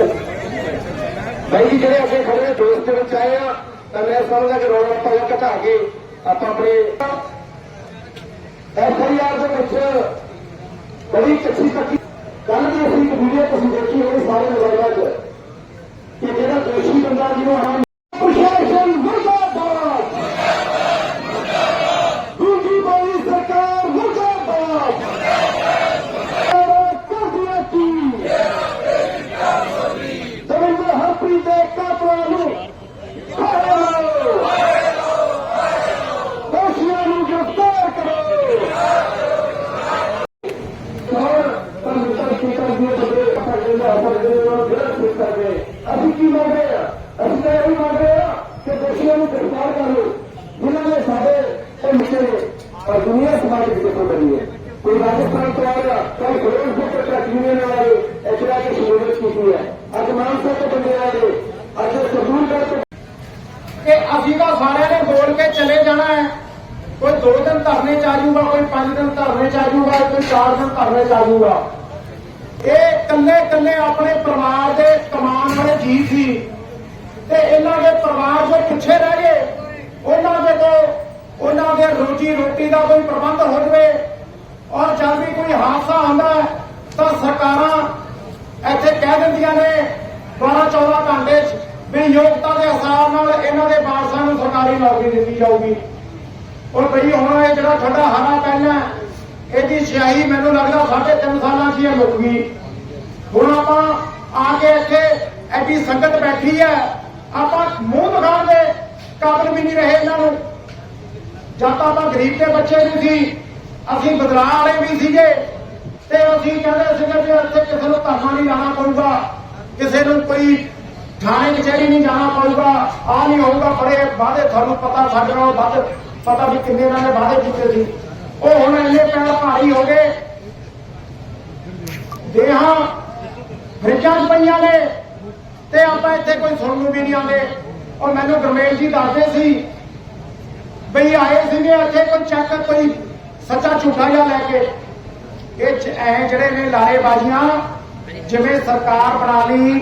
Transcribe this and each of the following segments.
ਬਾਈ ਜੀ ਜਿਹੜੇ ਅੱਗੇ ਖੜੇ ਨੇ ਦੋਸਤ ਦੇ ਵਿੱਚ ਆਏ ਆ, ਤਾਂ ਮੈਂ ਸਮਝਦਾ ਕਿ ਰੌਲਾ ਆਪਾਂ ਘਟਾ ਕੇ ਆਪਾਂ ਆਪਣੇ ਐਫਆਈਆਰ ਦੇ ਵਿੱਚ ਬੜੀ ਕੱਚੀ ਪੱਕੀ ਕੱਲ ਵੀ ਅਸੀਂ ਇੱਕ ਵੀਡੀਓ ਤੁਸੀਂ ਦੇਖੀ ਹੋਣੀ ਸਾਰੇ ਮੋਬਾਈਲਾਂ 'ਚ, ਕਿ ਜਿਹੜਾ ਦੋਸ਼ੀ ਬੰਦਾ ਜਿਹਨੂੰ ਹਾਂ ਪ੍ਰਸ਼ਾਸਨ ਮੁਰਦਾਬਾਦ ਦੂਜੀ ਬਾਈ ਸਰਕਾਰ ਮੁਰਦਾਬਾਦ ਕਰਦੀਆਂ ਕੀ ਦਵਿੰਦਰ ਹਰਪ੍ਰੀਤ ਦੇ ਕਾਤਲਾਂ ਨੂੰ ਫੜੋ ਦੋਸ਼ੀਆਂ ਨੂੰ ਗ੍ਰਿਫਤਾਰ ਕਰੋ ਹੋਰ ਪੰਡਤਾਂ ਕੀ ਕਰਦੇ ਬੜੇ ਸਾਡੇ ਨਾਲ ਸਾਡੇ ਨਾਲ ਗ੍ਰਿਫਤਾਰ ਕਰਦੇ ਅਸੀਂ ਕੀ ਮੰਗਦੇ ਆ ਅਸੀਂ ਤਾਂ ਇਹ ਮੰਗਦੇ ਆ ਕਿ ਦੋਸ਼ੀਆਂ ਨੂੰ ਗ੍ਰਿਫਤਾਰ ਕਰ ਲਓ ਜਿਨ੍ਹਾਂ ਨੇ ਸਾਡੇ ਇਹ ਮਿੱਟੇ ਔਰ ਦੁਨੀਆ ਸਮਾਜ ਵਿੱਚ ਦੇਖੋ ਬਣੀ ਹੈ। ਕੋਈ ਰਾਜਸਥਾਨ ਤੋਂ ਆਇਆ, ਕੋਈ ਫਿਰੋਜ਼ਪੁਰ ਤੋਂ ਟਰੱਕ ਯੂਨੀਅਨ ਵਾਲੇ ਇੱਥੇ ਆ ਕੇ ਸ਼ਮੂਲੀਅਤ ਕੀਤੀ ਹੈ। ਅੱਜ ਮਾਨਸਾ ਤੋਂ ਬੰਦੇ ਆ ਗਏ, ਅੱਜ ਕਿ ਅਸੀਂ ਤਾਂ ਸਾਰਿਆਂ ਨੇ ਬੋਲ ਕੇ ਚਲੇ ਜਾਣਾ ਹੈ। ਕੋਈ ਦੋ ਦਿਨ ਧਰਨੇ ਚ ਆ ਜਾਊਗਾ, ਕੋਈ ਪੰਜ ਦਿਨ ਧਰਨੇ ਚ ਆ ਜਾਊਗਾ, ਕੋਈ ਚਾਰ ਦਿਨ ਧਰਨੇ ਚ ਆ ਜਾਊਗਾ। ਇਹ ਕੱਲੇ ਕੱਲੇ ਆਪਣੇ ਪਰਿਵਾਰ ਦੇ ਕਮਾਨ ਵਾਲੇ ਜੀ ਸੀ। ਤੇ ਇਹਨਾਂ ਦੇ ਪਰਿਵਾਰ ਦੇ ਪਿੱਛੇ ਰਹਿ ਗਏ ਉਹਨਾਂ ਦੇ ਤੋਂ ਉਹਨਾਂ ਦੇ ਰੋਟੀ ਦਾ ਕੋਈ ਪ੍ਰਬੰਧ ਹੋ ਜਵੇ ਔਰ ਜਦ ਵੀ ਕੋਈ ਹਾਦਸਾ ਆਉਂਦਾ ਤਾਂ ਸਰਕਾਰਾਂ ਇੱਥੇ ਕਹਿ ਦਿੰਦੀਆਂ ਨੇ 12 14 ਘੰਟੇ 'ਚ ਵੀ ਯੋਗਤਾ ਦੇ ਹਿਸਾਬ ਨਾਲ ਇਹਨਾਂ ਦੇ ਵਾਰਸਾਂ ਨੂੰ ਸਰਕਾਰੀ ਨੌਕਰੀ ਦਿੱਤੀ ਜਾਊਗੀ। ਔਰ ਬਈ ਹੁਣ ਇਹ ਜਿਹੜਾ ਤੁਹਾਡਾ ਹਰਾ ਪਹਿਲਾਂ ਇਹਦੀ ਸਿਆਹੀ ਮੈਨੂੰ ਲੱਗਦਾ ਸਾਢੇ ਤਿੰਨ ਸਾਲਾਂ 'ਚ ਹੀ ਇਹ ਮੁੱਕ ਗਈ। ਹੁਣ ਆਪਾਂ ਆ ਕੇ ਇੱਥੇ ਐਡੀ ਸੰਗਤ ਬੈਠੀ ਹੈ, ਆਪਾਂ ਮੂੰਹ ਦਿਖਾਉਣ ਦੇ ਕਾਬਲ ਵੀ ਨਹੀਂ ਰਹੇ ਇਹਨਾਂ ਨੂੰ। ਜਦ ਤਾਂ ਆਪਾਂ ਗਰੀਬ ਦੇ ਬੱਚੇ ਵੀ ਸੀ, ਅਸੀਂ ਬਦਲਾਅ ਵਾਲੇ ਵੀ ਸੀਗੇ, ਤੇ ਅਸੀਂ ਕਹਿੰਦੇ ਸੀਗੇ ਕਿ ਇੱਥੇ ਕਿਸੇ ਨੂੰ ਧਰਨਾ ਨਹੀਂ ਲਾਣਾ ਪਊਗਾ, ਕਿਸੇ ਨੂੰ ਕੋਈ ਥਾਣੇ ਕਚਹਿਰੀ ਨਹੀਂ ਜਾਣਾ ਪਊਗਾ ਆ ਨਹੀਂ ਹੋਊਗਾ, ਬੜੇ ਵਾਅਦੇ ਤੁਹਾਨੂੰ ਪਤਾ ਸਾਡੇ ਨਾਲੋਂ ਵੱਧ, ਪਤਾ ਵੀ ਕਿੰਨੇ ਇਹਨਾਂ ਨੇ ਵਾਅਦੇ ਕੀਤੇ ਸੀ। ਉਹ ਹੁਣ ਇੰਨੇ ਪੈਰ ਭਾਰੀ ਹੋ ਗਏ। ਦੇਹਾਂ ਫਰਿੱਜਾਂ 'ਚ ਪਈਆਂ ਨੇ, ਤੇ ਆਪਾਂ ਇੱਥੇ ਕੋਈ ਸੁਣਨ ਨੂੰ ਵੀ ਨਹੀਂ ਆਉਂਦੇ। ਔਰ ਮੈਨੂੰ ਗਰਮੇਲ ਜੀ ਦੱਸਦੇ ਸੀ ਬਈ ਆਏ ਸੀਗੇ ਇੱਥੇ ਕੋਈ ਚੈੱਕ ਕੋਈ ਸੱਚਾ ਝੂਠਾ ਜਿਹਾ ਲੈ ਕੇ। ਇਹ ਐ ਜਿਹੜੇ ਨੇ ਲਾਰੇਬਾਜ਼ੀਆਂ, ਜਿਵੇਂ ਸਰਕਾਰ ਬਣਾ ਲਈ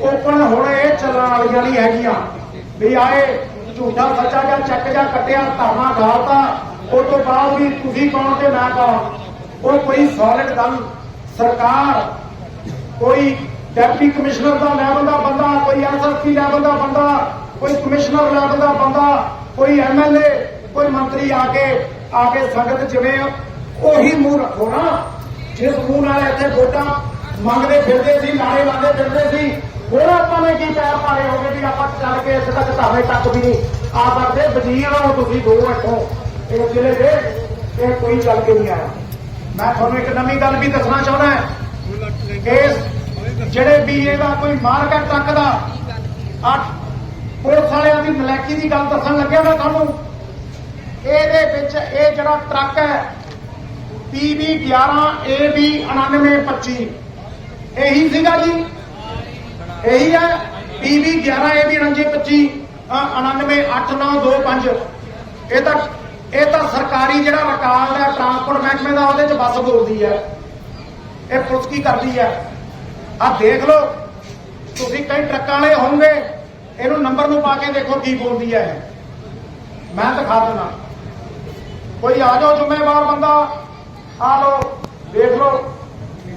ਓਪਨ ਹੁਣ ਇਹ ਚੱਲਣ ਵਾਲੀਆਂ ਨਹੀਂ ਹੈਗੀਆਂ। ਵੀ ਆਏ, ਝੂਠਾ ਸੱਚਾ ਜਿਹਾ ਚੈੱਕ ਜਿਹਾ ਕੱਟਿਆ ਧਰਨਾ ਗਾਲਤਾ। ਉਹ ਤੋਂ ਬਾਅਦ ਵੀ ਤੁਸੀਂ ਕੌਣ ਤੇ ਮੈਂ ਕੌਣ ਉਹ ਕੋਈ ਸੋਲਿਡ ਗੱਲ ਸਰਕਾਰ, ਕੋਈ ਡਿਪਟੀ ਕਮਿਸ਼ਨਰ ਦਾ ਲੈਵਲ ਦਾ ਬੰਦਾ, ਕੋਈ ਐਸਐਸਪੀ ਲੈਵਲ ਦਾ ਬੰਦਾ, ਕੋਈ ਕਮਿਸ਼ਨਰ ਲੈਵਲ ਦਾ ਬੰਦਾ, ਕੋਈ ਐਮਐਲਏ ਕੋਈ ਮੰਤਰੀ ਆ ਕੇ ਆ ਕੇ ਸੰਗਤ ਜਿਵੇਂ ਉਹੀ ਮੂੰਹ ਰੱਖੋ ਨਾ। ਜਿਸ ਮੂੰਹ ਨਾਲ ਇੱਥੇ ਵੋਟਾਂ ਮੰਗਦੇ ਫਿਰਦੇ ਸੀ ਲਾਰੇ ਲਾਉਂਦੇ ਫਿਰਦੇ ਸੀ, ਹੁਣ ਆਪਾਂ ਨੇ ਕੀ ਪੈਰ ਪਾੜੇ ਹੋ ਗਏ ਵੀ ਆਪਾਂ ਚੱਲ ਕੇ ਇੱਥੇ ਤੱਕ ਧਾਵੇ ਤੱਕ ਵੀ ਨਹੀਂ ਆ ਸਕਦੇ। ਵਜ਼ੀਰ ਹੋ ਤੁਸੀਂ ਦੋ ਇੱਥੋਂ। ਇਹ ਜ਼ਿਲ੍ਹੇ ਦੇ, ਇਹ ਕੋਈ ਚੱਲ ਕੇ ਨਹੀਂ ਆਇਆ। ਮੈਂ ਤੁਹਾਨੂੰ ਇੱਕ ਨਵੀਂ ਗੱਲ ਵੀ ਦੱਸਣਾ ਚਾਹੁੰਦਾ ਹਾਂ। ਇਸ ਜਿਹੜੇ ਬੀਏ ਦਾ ਕੋਈ ਮਾਰਕ ਹੈ ਦਾ ਅੱਠ ਪੁਲਿਸ ਵਾਲਿਆਂ ਦੀ ਨਲਾਇਕੀ ਦੀ ਗੱਲ ਦੱਸਣ ਲੱਗਿਆ ਮੈਂ ਤੁਹਾਨੂੰ। ਇਹਦੇ ਵਿੱਚ ਇਹ ਜਿਹੜਾ ਟਰੱਕ ਹੈ PB 11 AB 9925 ਇਹੀ ਸੀਗਾ ਜੀ? ਇਹੀ ਹੈ? PB 11 AB 9925 998925 ਇਹ ਤਾਂ ਇਹ ਤਾਂ ਸਰਕਾਰੀ ਜਿਹੜਾ ਰਿਕਾਰਡ ਹੈ, ਟਰਾਂਸਪੋਰਟ ਮਹਿਕਮੇ ਦਾ, ਉਹਦੇ ਚ ਬੱਸ ਬੋਲਦੀ ਹੈ। ਇਹ ਪੁਲਿਸ ਕੀ ਕਰਦੀ ਹੈ? ਆ ਦੇਖ ਲਓ, ਤੁਸੀਂ ਕਈ ਟਰੱਕਾਂ ਵਾਲੇ ਹੋਵੋਗੇ, ਇਹਨੂੰ ਨੰਬਰ ਨੂੰ ਪਾ ਕੇ ਦੇਖੋ ਕੀ ਬੋਲਦੀ ਹੈ ਮੈਂ ਦਿਖਾ ਦਿੰਦਾ। ਕੋਈ ਆ ਜਾਓ ਜ਼ਿੰਮੇਵਾਰ ਬੰਦਾ। ਆ ਲਓ, ਦੇਖ ਲਓ।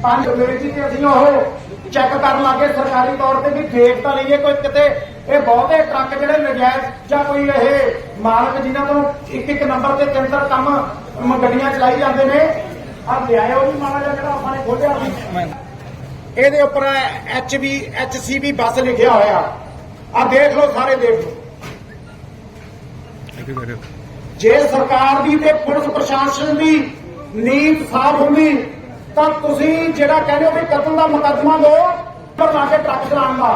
ਪੰਜ ਅੰਗਰੇਜ਼ੀ ਤੇ ਅਸੀਂ ਉਹ ਚੈੱਕ ਕਰਨ ਲੱਗੇ ਸਰਕਾਰੀ ਤੌਰ ਤੇ ਵੀ ਦੇਖ ਤਾਂ ਲਈਏ ਕੋਈ ਕਿਤੇ। ਇਹ ਬਹੁਤੇ ਟਰੱਕ ਜਿਹੜੇ ਨਜਾਇਜ਼ ਜਾਂ ਕੋਈ ਇਹ ਮਾਲਕ ਜਿਨ੍ਹਾਂ ਤੋਂ ਇੱਕ ਇੱਕ ਨੰਬਰ ਤੇ ਤਿੰਨ ਤਿੰਨ ਕੰਮ ਗੱਡੀਆਂ ਚਲਾਈ ਜਾਂਦੇ ਨੇ। ਆ ਲਿਆਇਓ ਵੀ ਮਾੜਾ ਜਿਹਾ ਜਿਹੜਾ ਆਪਾਂ ਨੇ ਖੋਲਿਆ ਸੀ। ਇਹਦੇ ਉੱਪਰ ਐਚ ਵੀ ਐਚ ਸੀ ਵੀ ਬੱਸ ਲਿਖਿਆ ਹੋਇਆ। ਆ ਦੇਖ ਲਓ ਸਾਰੇ ਦੇਖ ਲਓ। ਜੇ ਸਰਕਾਰ ਦੀ ਤੇ ਪੁਲਿਸ ਪ੍ਰਸ਼ਾਸਨ ਦੀ ਨੀਤ ਸਾਫ਼ ਹੁੰਦੀ ਤਾਂ ਤੁਸੀਂ ਜਿਹੜਾ ਕਹਿੰਦੇ ਹੋ ਵੀ ਕਤਲ ਦਾ ਮੁਕੱਦਮਾ ਦੋ ਪਰ ਲਾ ਕੇ ਟਰੱਕ ਚਲਾਉਣ ਦਾ।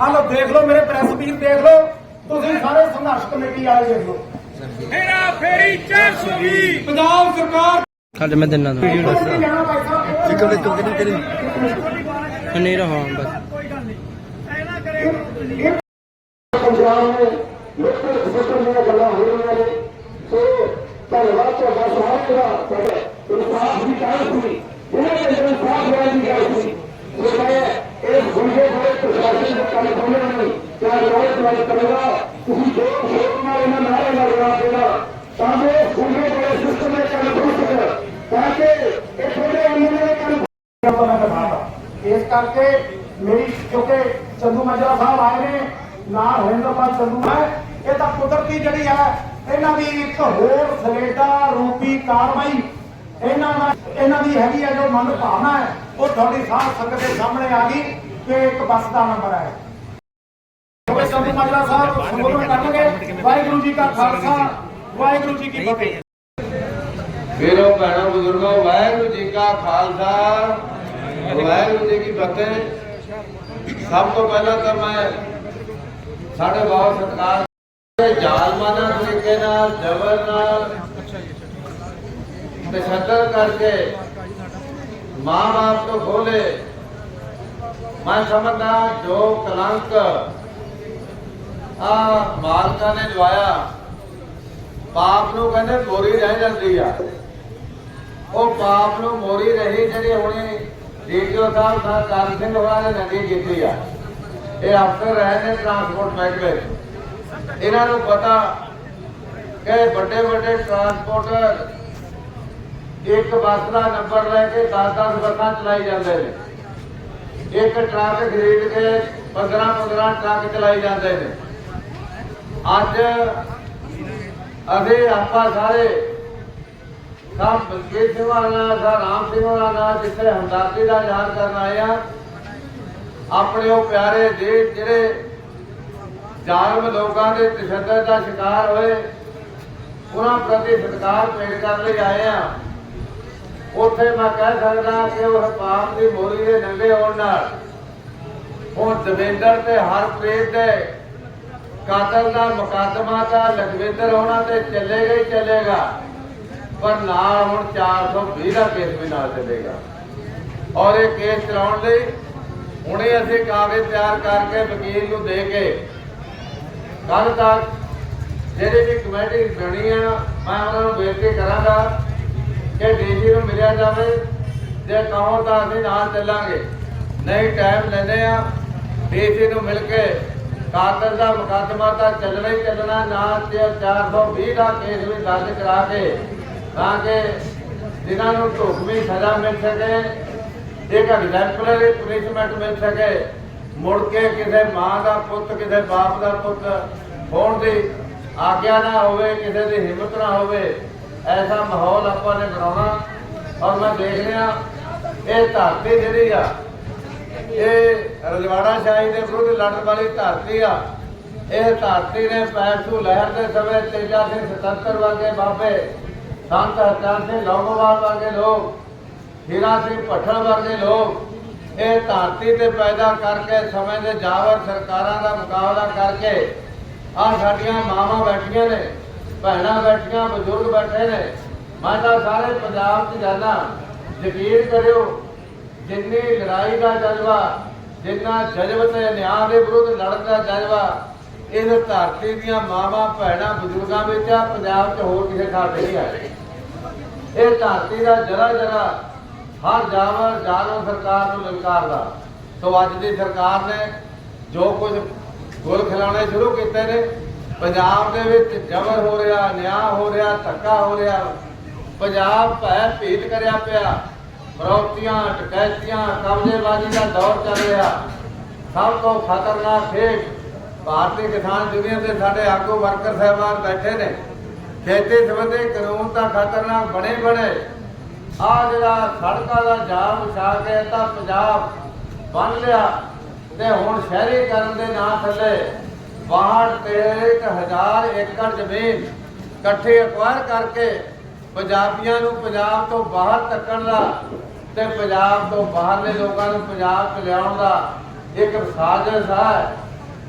ਆ ਲਓ ਦੇਖ ਲਓ ਮੇਰੇ ਪ੍ਰੈਸ ਵੀਰ ਦੇਖ ਲਓ। ਤੁਸੀਂ ਸਾਰੇ ਸੰਘਰਸ਼ ਕਮੇਟੀ ਵਾਲੇ ਦੇਖ ਲਓ। ਮੇਰਾ ਫੇਰੀ 420 ਪੰਜਾਬ ਸਰਕਾਰ ਕੱਲ ਮੈਂ ਦਿਨਾਂ ਦਾ ਵੀਡੀਓ ਦੱਸ ਨਹੀਂ ਜਾਣਾ ਭਾਈ ਸਾਹਿਬ ਇੱਕ ਮਿੰਟ ਕਿਹੜੀ ਕਿਹੜੀ ਹਨੇਰਾ ਹਾਂ ਬਸ। ਪੰਜਾਬ ਨੇ ਲੋਕਲ ਸਿਸਟਮ ਦੀਆਂ ਗੱਲਾਂ ਹੋ ਰਹੀਆਂ ਨੇ। ਸੋ ਧੰਨਵਾਦ ਤੁਹਾਡਾ ਸਾਰਿਆਂ ਦਾ ਤੁਹਾਡਾ ਇਨਸਾਫ ਦੀ ਗੱਲ ਸੀ ਜਿਹਨਾਂ ਦੇ ਅੰਦਰ ਇਨਸਾਫ ਲੈਣ ਦੀ ਗੱਲ ਸੀ ਸੋ ਮੈਂ ਇਸ ਗੁੰਡੇ ਹੋਏ ਦੇ ਕੰਮ ਖੋਲ੍ਹੇ ਨਹੀਂ ਕਿਆ ਰੋਜ਼ ਵਾਲੀ ਕਰੇਗਾ ਤੁਸੀਂ ਜੋ ਸ਼ੋਕ ਨਾਲ ਇਹਨਾਂ ਨਾਰੇ ਦਾ ਜਵਾਬ ਦੇਣਾ ਤਾਂ ਜੋ ਸੂਬੇ ਦੇ ਸਿਸਟਮ ਦੇ ਕੰਮ ਖੁੱਲ ਸਕੇ ਤਾਂ ਕਿ ਇਹ ਤੁਹਾਡੇ ਅੰਦਰ ਦੇ ਕੰਮ ਆਪਾਂ ਮੈਂ ਦਿਖਾਤਾ ਇਸ ਕਰਕੇ ਮੇਰੀ ਕਿਉਂਕਿ ਚੰਦੂ ਮਜਰਾ ਸਾਹਿਬ ਆਏ ਨੇ ਨਾਲ ਹਰਿੰਦਰਪਾਲ ਇਹਨਾਂ ਦੀ ਇੱਕ ਹੋਰ ਸਲੇਡਾ ਰੂਪੀ ਕਾਰਵਾਈ ਇਹਨਾਂ ਦਾ ਇਹਨਾਂ ਦੀ ਹੈਗੀ ਹੈ ਜੋ ਮਨ ਭਾਵਨਾ ਹੈ, ਉਹ ਤੁਹਾਡੀ ਸਾਹ ਸੰਗਤ ਦੇ ਸਾਹਮਣੇ ਆ ਗਈ ਕਿ ਇੱਕ ਬੱਸ ਦਾ ਨੰਬਰ ਹੈ। ਕਿਉਂਕਿ ਚੰਦੂ ਮਜਰਾ ਸਾਹਿਬ, ਸੰਬੋਧਨ ਕਰਨਗੇ। ਵਾਹਿਗੁਰੂ ਜੀ ਕਾ ਖਾਲਸਾ, ਵਾਹਿਗੁਰੂ ਜੀ ਕੀ ਫਤਿਹ। ਵੀਰੋ ਭੈਣੋ ਬਜ਼ੁਰਗੋ, ਵਾਹਿਗੁਰੂ ਜੀ ਕਾ ਖਾਲਸਾ, ਵਾਹਿਗੁਰੂ ਜੀ ਕੀ ਫਤਿਹ। ਸਭ ਤੋਂ ਪਹਿਲਾਂ ਤਾਂ ਮੈਂ ਸਾਡੇ ਬਹੁਤ ਸਤਿਕਾਰ ਦੇ ਜ਼ਾਲਮਾਨਾ ਤਰੀਕੇ ਨਾਲ, ਜ਼ਬਰ ਨਾਲ ਤਸ਼ੱਦਦ ਕਰਕੇ ਮਾਂ ਬਾਪ ਤੋਂ ਖੋਲੇ ਮੈਂ ਆ ਮਾਲਕਾਂ ਨੇ ਲਵਾਇਆ ਪਾਪ ਨੂੰ ਕਹਿੰਦੇ ਮੋਰੀ ਰਹਿ ਜਾਂਦੀ ਆ। ਉਹ ਪਾਪ ਨੂੰ ਮੋਰੀ ਰਹੀ ਜਿਹੜੀ ਹੁਣੇ ਡੀਟੀਓ ਸਾਹਿਬ ਸਰਕਾਰ ਸਿੰਘ ਹੋਰਾਂ ਨੇ ਨਦੀ ਕੀਤੀ ਆ। ਇਹ ਅਫਸਰ ਰਹੇ ਨੇ ਟਰਾਂਸਪੋਰਟ ਮਹਿਕਮੇ ਇਹਨਾਂ ਨੂੰ ਪਤਾ ਕਿ ਵੱਡੇ ਵੱਡੇ ਟਰਾਂਸਪੋਰਟਰ ਇੱਕ ਬੱਸ ਦਾ ਨੰਬਰ ਲੈ ਕੇ 10-10 ਬੱਸਾਂ ਚਲਾਈ ਜਾਂਦੇ ਨੇ। ਇੱਕ ਟਰੱਕ ਖਰੀਦ ਕੇ 15-15 ਟਰੱਕ ਚਲਾਈ ਜਾਂਦੇ ਨੇ। ਅੱਜ ਅਸੀਂ ਆਪਾਂ ਸਾਰੇ ਸਭ ਬਲਕੀਤ ਸਿੰਘ ਵਾਲਾ ਸਾ ਰਾਮ ਸਿੰਘ ਵਾਲਾ ਜਿੱਥੇ ਹਮਦਰਦੀ ਦਾ ਇਜ਼ਹਾਰ ਕਰਨ ਆਏ ਆ ਆਪਣੇ ਉਹ ਪਿਆਰੇ ਦੇਸ਼ ਜਿਹੜੇ ਜ਼ਾਲਮ ਲੋਕਾਂ ਦੇ ਤਸ਼ੱਦਦ ਦਾ ਸ਼ਿਕਾਰ ਹੋਏ, ਉਹਨਾਂ ਪ੍ਰਤੀ ਸਤਿਕਾਰ ਪੇਸ਼ ਕਰਨ ਲਈ ਆਏ ਆ ਉੱਥੇ ਮੈਂ ਕਹਿ ਸਕਦਾ ਕਿ ਉਹ ਪਾਪ ਦੀ ਮੋਰੀ ਦੇ ਨੰਗੇ ਹੋਣ ਨਾਲ ਹੁਣ ਦਵਿੰਦਰ ਤੇ ਹਰਪ੍ਰੀਤ ਦੇ ਕਾਤਲ ਦਾ ਮੁਕੱਦਮਾ ਤਾਂ ਲਖਵਿੰਦਰ ਹੋਣਾ ਤੇ ਚੱਲੇਗਾ ਹੀ ਚੱਲੇਗਾ, ਪਰ ਨਾਲ ਹੁਣ 420 ਦਾ ਕੇਸ ਵੀ ਨਾਲ ਚੱਲੇਗਾ। ਔਰ ਇਹ ਕੇਸ ਚਲਾਉਣ ਲਈ ਹੁਣੇ ਅਸੀਂ ਕਾਗਜ਼ ਤਿਆਰ ਕਰਕੇ ਵਕੀਲ ਨੂੰ ਦੇ ਕੇ ਕੱਲ ਤੱਕ ਜਿਹੜੀ ਵੀ ਕਮੇਟੀ ਬਣੀ ਆ, ਮੈਂ ਉਹਨਾਂ ਨੂੰ ਬੇਨਤੀ ਕਰਾਂਗਾ ਕਿ ਡੀਜੀ ਨੂੰ ਮਿਲਿਆ ਜਾਵੇ ਜੇ ਕਹੋ ਤਾਂ ਅਸੀਂ ਨਾਲ ਚੱਲਾਂਗੇ। ਨਹੀਂ ਟਾਈਮ ਲੈਂਦੇ ਆ ਡੀਜੀ ਨੂੰ ਮਿਲ ਕੇ ਕਾਤਲ ਦਾ ਮੁਕੱਦਮਾ ਤਾਂ ਚੱਲਣਾ ਹੀ ਚੱਲਣਾ ਨਾ ਤੇ 420 ਦਾ ਕੇਸ ਵੀ ਦਰਜ ਕਰਾ ਕੇ, ਤਾਂ ਕਿ ਜਿਨ੍ਹਾਂ ਨੂੰ ਢੁਕਵੀਂ ਸਜ਼ਾ ਮਿਲ ਸਕੇ, ਇੱਕ ਐਗਜ਼ੈਂਪਲਰੀ ਪੁਨਿਸ਼ਮੈਂਟ ਮਿਲ ਸਕੇ। ਮੁੜ ਕੇ ਕਿਸੇ ਮਾਂ ਦਾ ਪੁੱਤ, ਕਿਸੇ ਬਾਪ ਦਾ ਪੁੱਤ ਹੋਣ ਦੀ ਆਗਿਆ ਨਾ ਹੋਵੇ, ਕਿਸੇ ਦੀ ਹਿੰਮਤ ਨਾ ਹੋਵੇ, ਐਸਾ ਮਾਹੌਲ ਆਪਾਂ ਨੇ ਬਣਾਉਣਾ ਔਰ ਮੈਂ ਦੇਖ ਲਿਆ ਇਹ ਧਰਤੀ ਜਿਹੜੀ ਆ, ਇਹ ਰਜਵਾੜਾ ਸ਼ਾਹੀ ਦੇ ਵਿਰੁੱਧ ਲੜਨ ਵਾਲੀ ਧਰਤੀ ਆ। ਇਹ ਧਰਤੀ ਨੇ ਪੈਸੂ ਲਹਿਰ ਦੇ ਸਮੇਂ ਤੇਜਾ ਸਿੰਘ 77 ਵਰਗੇ ਬਾਬੇ, ਸੰਤ ਹਰਚੰਦ ਸਿੰਘ ਲੌਂਗੋਵਾਲ ਵਰਗੇ ਲੋਕ, ਹੀਰਾ ਸਿੰਘ ਭੱਠਲ ਵਰਗੇ ਲੋਕ ਇਹ ਧਰਤੀ ਤੇ ਪੈਦਾ ਕਰਕੇ ਸਮੇਂ ਦੇ ਜਾਵਰ ਸਰਕਾਰਾਂ ਦਾ ਮੁਕਾਬਲਾ ਕਰਕੇ ਆ ਸਾਡੀਆਂ ਮਾਵਾਂ ਬੈਠੀਆਂ ਨੇ, ਭੈਣਾਂ ਬੈਠੀਆਂ, ਬਜ਼ੁਰਗ ਬੈਠੇ ਨੇ। ਮੈਂ ਤਾਂ ਸਾਰੇ ਪੰਜਾਬ 'ਚ ਜਾਣਾ ਯਕੀਨ ਕਰਿਓ, ਜਿੰਨੀ ਲੜਾਈ ਦਾ ਜਜ਼ਬਾ, ਜਿੰਨਾ ਜਜ਼ਬ ਤੇ ਨਿਆਂ ਦੇ ਵਿਰੁੱਧ ਲੜਨ ਦਾ ਜਜ਼ਬਾ ਇਹ ਧਰਤੀ ਦੀਆਂ ਮਾਵਾਂ, ਭੈਣਾਂ, ਬਜ਼ੁਰਗਾਂ ਵਿੱਚ ਆ, ਪੰਜਾਬ 'ਚ ਹੋਰ ਕਿਸੇ ਥਾਂ ਤੇ ਨਹੀਂ ਹੈ ਇਹ ਧਰਤੀ ਦਾ ਜਰਾ ਜਰਾ ਹਰ ਜਾਵਰ ਜਾਨੋ ਸਰਕਾਰ ਨੂੰ ਲਲਕਾਰਦਾ ਸੋ ਅੱਜ ਦੀ ਸਰਕਾਰ ਨੇ ਜੋ ਕੁਝ ਗੁਲ ਖਿਲਾਉਣੇ ਸ਼ੁਰੂ ਕੀਤੇ ਨੇ, ਪੰਜਾਬ ਦੇ ਵਿੱਚ ਜ਼ਬਰ ਹੋ ਰਿਹਾ, ਨਿਆਂ ਹੋ ਰਿਹਾ, ਧੱਕਾ ਹੋ ਰਿਹਾ। ਪੰਜਾਬ ਭੈ ਭੀਤ ਕਰਿਆ ਪਿਆ। ਫਰੌਤੀਆਂ ਟਕੈਤੀਆਂ, ਕਬਜ਼ੇਬਾਜ਼ੀ ਦਾ ਦੌਰ ਚੱਲ ਰਿਹਾ। ਸਭ ਤੋਂ ਖਤਰਨਾਕ ਖੇਡ ਭਾਰਤੀ ਕਿਸਾਨ ਯੂਨੀਅਨ ਦੇ ਸਾਡੇ ਆਗੂ ਵਰਕਰ ਸਾਹਿਬਾਨ ਬੈਠੇ ਨੇ। ਖੇਤੀ ਸੰਬੰਧੀ ਕਾਨੂੰਨ ਤਾਂ ਖਤਰਨਾਕ ਬਣੇ ਬਣੇ। ਆ ਜਿਹੜਾ ਸੜਕਾਂ ਦਾ ਜਾਮ ਵਿਛਾ ਕੇ ਤਾਂ ਪੰਜਾਬ ਬਣ ਲਿਆ ਤੇ ਹੁਣ ਸ਼ਹਿਰੀਕਰਨ ਦੇ ਨਾਂ ਥੱਲੇ 62 ਹਜ਼ਾਰ ਏਕੜ ਜ਼ਮੀਨ ਇਕੱਠੇ ਅਕਵਾਇਰ ਕਰਕੇ ਪੰਜਾਬੀਆਂ ਨੂੰ ਪੰਜਾਬ ਤੋਂ ਬਾਹਰ ਤੱਕਣ ਦਾ ਤੇ ਪੰਜਾਬ ਤੋਂ ਬਾਹਰਲੇ ਲੋਕਾਂ ਨੂੰ ਪੰਜਾਬ ਚ ਲਿਆਉਣ ਦਾ ਇੱਕ ਸਾਜ਼ਿਸ਼ ਹੈ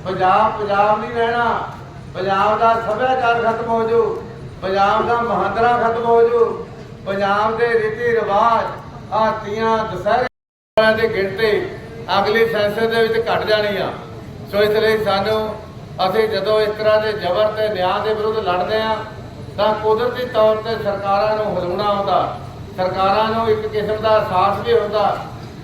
ਪੰਜਾਬ ਪੰਜਾਬ ਨਹੀਂ ਰਹਿਣਾ। ਪੰਜਾਬ ਦਾ ਸੱਭਿਆਚਾਰ ਖਤਮ ਹੋ ਜੂ। ਪੰਜਾਬ ਦਾ ਮਹਾਂਦਰਾ ਖਤਮ ਹੋ ਜੂ। ਪੰਜਾਬ ਦੇ ਰੀਤੀ ਰਿਵਾਜ ਆਤੀਆਂ ਦੁਸਹਿਰੇ ਵਾਲਿਆਂ ਦੀ ਗਿਣਤੀ ਅਗਲੀ ਸੈਂਸਸ ਦੇ ਵਿੱਚ ਘਟ ਜਾਣੀ ਆ। ਸੋ ਇਸ ਲਈ ਸਾਨੂੰ, ਅਸੀਂ ਜਦੋਂ ਇਸ ਤਰ੍ਹਾਂ ਦੇ ਜ਼ਬਰ ਤੇ ਨਿਆਂ ਦੇ ਵਿਰੁੱਧ ਲੜਦੇ ਆ, ਤਾਂ ਕੁਦਰਤੀ ਤੌਰ ਤੇ ਸਰਕਾਰਾਂ ਨੂੰ ਹਿਲਾਉਣਾ ਹੁੰਦਾ ਸਰਕਾਰਾਂ ਨੂੰ ਇੱਕ ਕਿਸਮ ਦਾ ਅਹਿਸਾਸ ਵੀ ਹੁੰਦਾ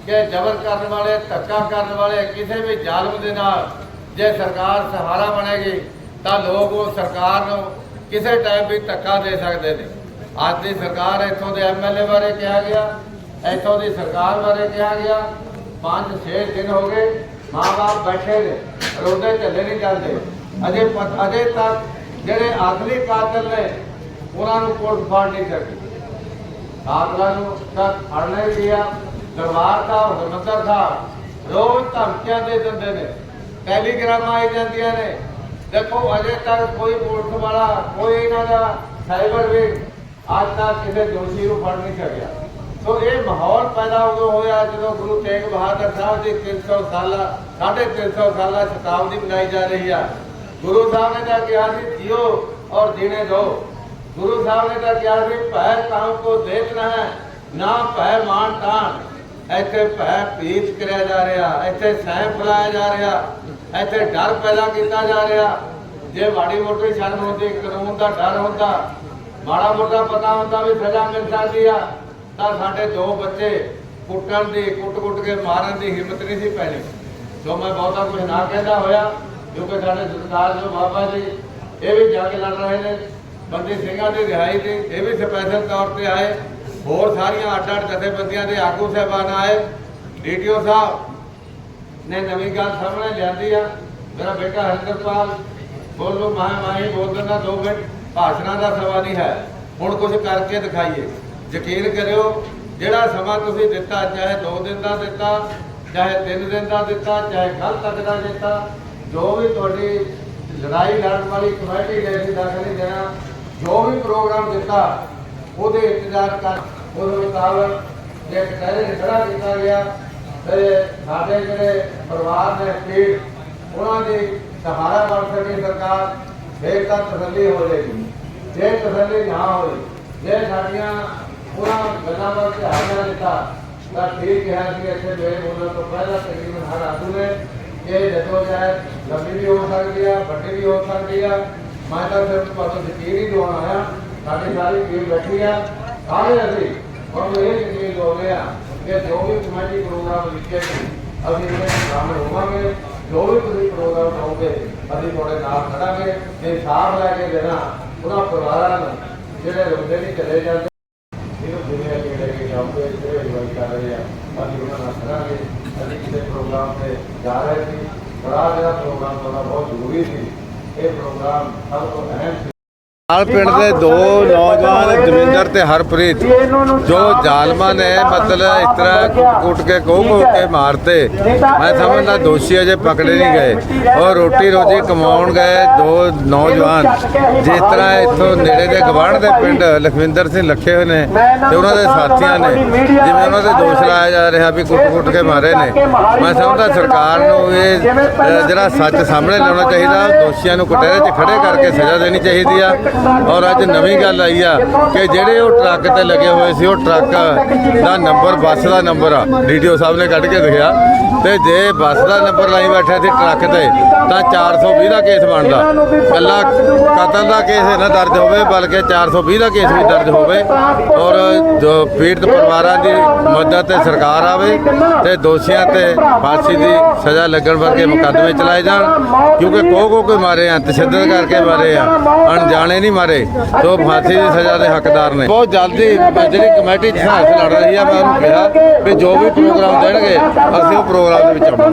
ਕਿ ਜ਼ਬਰ ਕਰਨ ਵਾਲੇ, ਧੱਕਾ ਕਰਨ ਵਾਲੇ ਕਿਸੇ ਵੀ ਜ਼ਾਲਮ ਦੇ ਨਾਲ ਜੇ ਸਰਕਾਰ ਸਹਾਰਾ ਬਣੇਗੀ, ਤਾਂ ਲੋਕ ਉਹ ਸਰਕਾਰ ਨੂੰ ਕਿਸੇ ਟਾਈਮ ਵੀ ਧੱਕਾ ਦੇ ਸਕਦੇ ਨੇ। ਅੱਜ ਦੀ ਸਰਕਾਰ ਇੱਥੋਂ ਦੇ ਐਮਐਲਏ ਬਾਰੇ ਕਿਹਾ ਗਿਆ, ਇੱਥੋਂ ਦੀ ਸਰਕਾਰ ਬਾਰੇ ਕਿਹਾ ਗਿਆ, ਪੰਜ, ਛੇ ਦਿਨ ਹੋ ਗਏ, ਮਾਂ-ਬਾਪ ਬੈਠੇ ਨੇ, ਰੋਦੇ ਝੱਲੇ ਨਹੀਂ ਚੱਲਦੇ। ਅਜੇ ਅਜੇ ਤੱਕ ਜਿਹੜੇ ਅਸਲੀ ਕਾਤਲ ਨੇ, ਉਹਨਾਂ ਨੂੰ ਕੋਰਟ ਫੜ ਨਹੀਂ ਸਕੀ ਕਾਤਲਾਂ ਨੂੰ ਤੱਕ ਫੜ ਨਹੀਂ ਲਿਆ ਦਰਬਾਰ ਸਾਹਿਬ, ਹਰਮੰਦਰ ਸਾਹਿਬ, ਰੋਜ਼ ਧਮਕੀਆਂ ਦੇ ਦਿੰਦੇ ਨੇ, ਟੈਲੀਗ੍ਰਾਮਾਂ ਆਈ ਜਾਂਦੀਆਂ ਨੇ। ਦੇਖੋ, ਅਜੇ ਤੱਕ ਕੋਈ ਪੁਲਿਸ ਵਾਲਾ, ਕੋਈ ਇਹਨਾਂ ਦਾ ਸਾਈਬਰ ਵੀ ਅੱਜ ਤੱਕ ਕਿਸੇ ਦੋਸ਼ੀ ਨੂੰ ਫੜ ਨਹੀਂ ਸਕਿਆ। ਸੋ ਇਹ ਮਾਹੌਲ ਪੈਦਾ ਉਦੋਂ ਹੋਇਆ ਜਦੋਂ ਗੁਰੂ ਤੇਗ ਬਹਾਦਰ ਸਾਹਿਬ ਦੀ 300 ਸਾਲਾ 350 ਸਾਲਾ ਸ਼ਤਾਬਦੀ ਮਨਾਈ ਜਾ ਰਹੀ ਆ। ਗੁਰੂ ਸਾਹਿਬ ਨੇ ਤਾਂ ਕਿਹਾ ਸੀ, ਜੀਓ ਔਰ ਜੀਣੇ ਦੋ। ਗੁਰੂ ਸਾਹਿਬ ਨੇ ਤਾਂ ਕਿਹਾ ਸੀ, ਭੈ ਤਾਂ ਕੋ ਦੇਖਣਾ ਹੈ, ਨਾ ਭੈ ਮਾਨ ਤਾਨ ਇੱਥੇ ਭੈ ਭੀਤ ਕਰਿਆ ਜਾ ਰਿਹਾ, ਇੱਥੇ ਸਹਿਮ ਫਲਾਇਆ ਜਾ ਰਿਹਾ, ਇੱਥੇ ਡਰ ਪੈਦਾ ਕੀਤਾ ਜਾ ਰਿਹਾ। ਜੇ ਮਾੜੀ ਮੋਟੀ ਸ਼ਰਮ ਹੁੰਦੀ ਕਾਨੂੰਨ ਦਾ ਡਰ ਹੁੰਦਾ। ਮਾੜਾ ਮੋਟਾ ਪਤਾ ਹੁੰਦਾ ਵੀ ਸਜ਼ਾ ਮਿਲ ਸਕਦੀ ਆ। ਤਾਂ ਸਾਡੇ ਦੋ ਬੱਚੇ ਕੁੱਟਣ ਦੀ, ਕੁੱਟ-ਕੁੱਟ ਕੇ ਮਾਰਨ ਦੀ ਹਿੰਮਤ ਨਹੀਂ ਸੀ ਪੈਣੀ। ਸੋ ਮੈਂ ਬਹੁਤਾ ਕੁਝ ਨਾ ਕਹਿੰਦਾ ਹੋਇਆ ਕਿਉਂਕਿ ਸਾਡੇ ਸਰਦਾਰ ਜੋ ਬਾਬਾ ਜੀ, ਇਹ ਵੀ ਜਾ ਕੇ ਲੜ ਰਹੇ ਨੇ। ਬੰਦੀ ਸਿੰਘਾਂ ਦੀ ਰਿਹਾਈ ਦੀ ਇਹ ਵੀ ਸਪੈਸ਼ਲ ਤੌਰ ਤੇ ਆਏ। ਹੋਰ ਸਾਰੀਆਂ ਅੱਡ ਅੱਡ ਜਥੇਬੰਦੀਆਂ ਦੇ ਆਗੂ ਸਾਹਿਬਾਨ ਆਏ। ਡੀਟੀਓ ਸਾਹਿਬ ਨੇ ਨਵੀਂ ਗੱਲ ਸਾਹਮਣੇ ਲਿਆਂਦੀ ਆ। ਮੇਰਾ ਬੇਟਾ ਹਰਿੰਦਰਪਾਲ ਬੋਲੋ ਮਾਂ ਮਾਹੀ ਬੋਲ ਦਿੰਦਾ ਦੋ ਮਿੰਟ। ਭਾਸ਼ਣਾਂ ਦਾ ਸਮਾਂ ਨਹੀਂ ਹੈ। ਹੁਣ ਕੁਝ ਕਰਕੇ ਦਿਖਾਈਏ। ਯਕੀਨ ਕਰਿਓ, ਜਿਹੜਾ ਸਮਾਂ ਤੁਸੀਂ ਦਿੱਤਾ, ਚਾਹੇ 2 ਦਿਨ ਦਾ ਦਿੱਤਾ, ਚਾਹੇ 3 ਦਿਨ ਦਾ ਦਿੱਤਾ, ਚਾਹੇ ਕੱਲ ਤੱਕ ਦਾ ਦਿੱਤਾ, ਜੋ ਵੀ ਤੁਹਾਡੀ ਲੜਾਈ ਲੜਨ ਵਾਲੀ ਕਮੇਟੀ ਨੇ ਸੀ ਦਾਖਲੇ ਦੇਣਾ, ਜੋ ਵੀ ਪ੍ਰੋਗਰਾਮ ਦਿੱਤਾ, ਉਹਦੇ ਇੰਤਜ਼ਾਰ ਕਰ, ਉਹਦੇ ਮੁਤਾਬਕ ਜੇ ਕਟਹਿਰੇ ਖੜਾ ਕੀਤਾ ਗਿਆ, ਤੇ ਸਾਡੇ ਜਿਹੜੇ ਪਰਿਵਾਰ ਨੇ ਪੀੜ ਉਹਨਾਂ ਦੀ ਸਹਾਰਾ ਬਣ ਸਕੇ ਸਰਕਾਰ, ਫੇਰ ਤਾਂ ਤਸੱਲੀ ਹੋ ਜਾਏਗੀ। ਜੇ ਤਸੱਲੀ ਨਾ ਹੋਈ ਜੇ ਸਾਡੀਆਂ ਉਹਨਾਂ ਗੱਲਾਂ ਵੱਲ ਧਿਆਨ ਨਾ ਦਿੱਤਾ ਤਾਂ ਠੀਕ ਹੈ ਕਿ ਇੱਥੇ ਮੇਰੇ ਬੋਲਣ ਤੋਂ ਪਹਿਲਾਂ ਤਕਰੀਬਨ ਹਰ ਆਦੂ ਨੇ ਇਹ ਜਦੋਂ ਜਾਏ ਲੰਬੀ ਵੀ ਹੋ ਸਕਦੀ ਆ ਵੱਡੀ ਵੀ ਹੋ ਸਕਦੀ ਆ ਮੈਂ ਤਾਂ ਸਿਰਫ ਤੁਹਾਨੂੰ ਯਕੀਨ ਹੀ ਦਿਵਾਉਣ ਆਇਆ ਸਾਡੀ ਸਾਰੀ ਟੀਮ ਬੈਠੀ ਆ ਸਾਰੇ ਅਸੀਂ ਹੁਣ ਇਹ ਯਕੀਨ ਦਿਵਾਉਂਦੇ ਆ ਕਿ ਜੋ ਵੀ ਕਮੇਟੀ ਪ੍ਰੋਗਰਾਮ ਲਿਖੇ ਸੀ ਅਸੀਂ ਇਹਦੇ ਵਿੱਚ ਸ਼ਾਮਲ ਹੋਵਾਂਗੇ ਜੋ ਵੀ ਤੁਸੀਂ ਪ੍ਰੋਗਰਾਮ ਲਾਓਗੇ ਅਸੀਂ ਤੁਹਾਡੇ ਨਾਲ ਖੜਾਂਗੇ ਤੇ ਸਾਥ ਲੈ ਕੇ ਦੇਣਾ ਉਹਨਾਂ ਪਰਿਵਾਰਾਂ ਨੂੰ ਜਿਹੜੇ ਰੋਂਦੇ ਵੀ ਚਲੇ ਜਾਂਦੇ, ਇਹਨੂੰ ਦੁਨੀਆ ਦੇ ਲੈ ਕੇ ਜਾਓਗੇ ਜਿਹੜੇ ਅਗਵਾਈ ਕਰ ਰਹੇ ਆ। ਅਸੀਂ ਉਹਨਾਂ ਨਾਲ ਖੜਾਂਗੇ ਅਸੀਂ ਕਿਸੇ ਪ੍ਰੋਗਰਾਮ ਤੇ ਜਾ ਰਹੇ ਸੀ। ਬੜਾ ਜਿਹੜਾ ਪ੍ਰੋਗਰਾਮ ਹੋਣਾ ਬਹੁਤ ਜ਼ਰੂਰੀ ਸੀ। ਇਹ ਪ੍ਰੋਗਰਾਮ ਸਭ ਤੋਂ ਅਹਿਮ ਸੀ। ਨਾਲ ਪਿੰਡ ਦੇ ਦੋ ਨੌਜਵਾਨ ਦਵਿੰਦਰ ਤੇ ਹਰਪ੍ਰੀਤ ਜੋ ਜ਼ਾਲਮਾਂ ਨੇ ਮਤਲਬ ਇਸ ਤਰ੍ਹਾਂ ਕੁੱਟ ਕੇ ਕੋਹ ਕੇ ਮਾਰਤੇ। ਮੈਂ ਸਮਝਦਾ ਦੋਸ਼ੀ ਅਜੇ ਪਕੜੇ ਨਹੀਂ ਗਏ। ਔਰ ਰੋਟੀ ਰੋਜੀ ਕਮਾਉਣ ਗਏ ਦੋ ਨੌਜਵਾਨ। ਜਿਸ ਤਰ੍ਹਾਂ ਇੱਥੋਂ ਨੇੜੇ ਦੇ ਗਵਾਂਢ ਦੇ ਪਿੰਡ ਲਖਵਿੰਦਰ ਸਿੰਘ ਲੱਖੇ ਹੋਏ ਨੇ ਤੇ ਉਹਨਾਂ ਦੇ ਸਾਥੀਆਂ ਨੇ ਜਿਵੇਂ ਉਹਨਾਂ ਦੇ ਦੋਸ਼ ਲਾਇਆ ਜਾ ਰਿਹਾ ਵੀ ਕੁੱਟ-ਕੁੱਟ ਕੇ ਮਾਰੇ ਨੇ। ਮੈਂ ਸਮਝਦਾ ਸਰਕਾਰ ਨੂੰ ਇਹ ਜਿਹੜਾ ਸੱਚ ਸਾਹਮਣੇ ਲਿਆਉਣਾ ਚਾਹੀਦਾ ਦੋਸ਼ੀਆਂ ਨੂੰ ਕਟਹਿਰੇ 'ਚ ਖੜੇ ਕਰਕੇ ਸਜ਼ਾ ਦੇਣੀ ਚਾਹੀਦੀ ਆ। ਔਰ ਅੱਜ ਨਵੀਂ ਗੱਲ ਆਈ ਆ ਕਿ ਜਿਹੜੇ ਉਹ ਟਰੱਕ ਤੇ ਲੱਗੇ ਹੋਏ ਸੀ, ਉਹ ਟਰੱਕ ਦਾ ਨੰਬਰ, ਬੱਸ ਦਾ ਨੰਬਰ ਆ। ਡੀਟੀਓ ਸਾਹਿਬ ਨੇ ਕੱਢ ਕੇ ਦਿਖਿਆ। ਤੇ ਜੇ ਬੱਸ ਦਾ ਨੰਬਰ ਲਾਈ ਬੈਠਾ ਸੀ ਟਰੱਕ ਤੇ, ਤਾਂ 420 ਦਾ ਕੇਸ ਬਣਦਾ। ਕੱਲਾ ਕਤਲ ਦਾ ਕੇਸ ਨਾ ਦਰਜ ਹੋਵੇ, ਬਲਕਿ 420 ਦਾ ਕੇਸ ਵੀ ਦਰਜ ਹੋਵੇ, ਔਰ ਜੋ ਪੀੜਤ ਪਰਿਵਾਰਾਂ ਦੀ ਮਦਦ ਤੇ ਸਰਕਾਰ ਆਵੇ ਤੇ ਦੋਸ਼ੀਆਂ ਤੇ ਫਾਂਸੀ ਦੀ ਸਜ਼ਾ ਲੱਗਣ ਵਰਗੇ ਮੁਕੱਦਮੇ ਚਲਾਏ ਜਾਣ, ਕਿਉਂਕਿ ਕੋ ਕੋ ਕੇ ਮਾਰੇ ਆ, ਤਸ਼ੱਦਦ ਕਰਕੇ ਮਾਰੇ ਆ, ਅਣਜਾਣੇ ਨਹੀਂ ਮਾਰੇ ਸੋ ਫਾਂਸੀ ਦੀ ਸਜ਼ਾ ਦੇ ਹੱਕਦਾਰ ਨੇ। ਬਹੁਤ ਜਲਦੀ ਜਿਹੜੀ ਕਮੇਟੀ ਸੰਘਰਸ਼ ਲੜ ਰਹੀ ਆ, ਮੈਂ ਉਹਨੂੰ ਕਿਹਾ ਵੀ ਜੋ ਵੀ ਪ੍ਰੋਗਰਾਮ ਦੇਣਗੇ, ਅਸੀਂ ਉਹ ਪ੍ਰੋਗਰਾਮ ਦੇ ਵਿੱਚ ਆਵਾਂਗੇ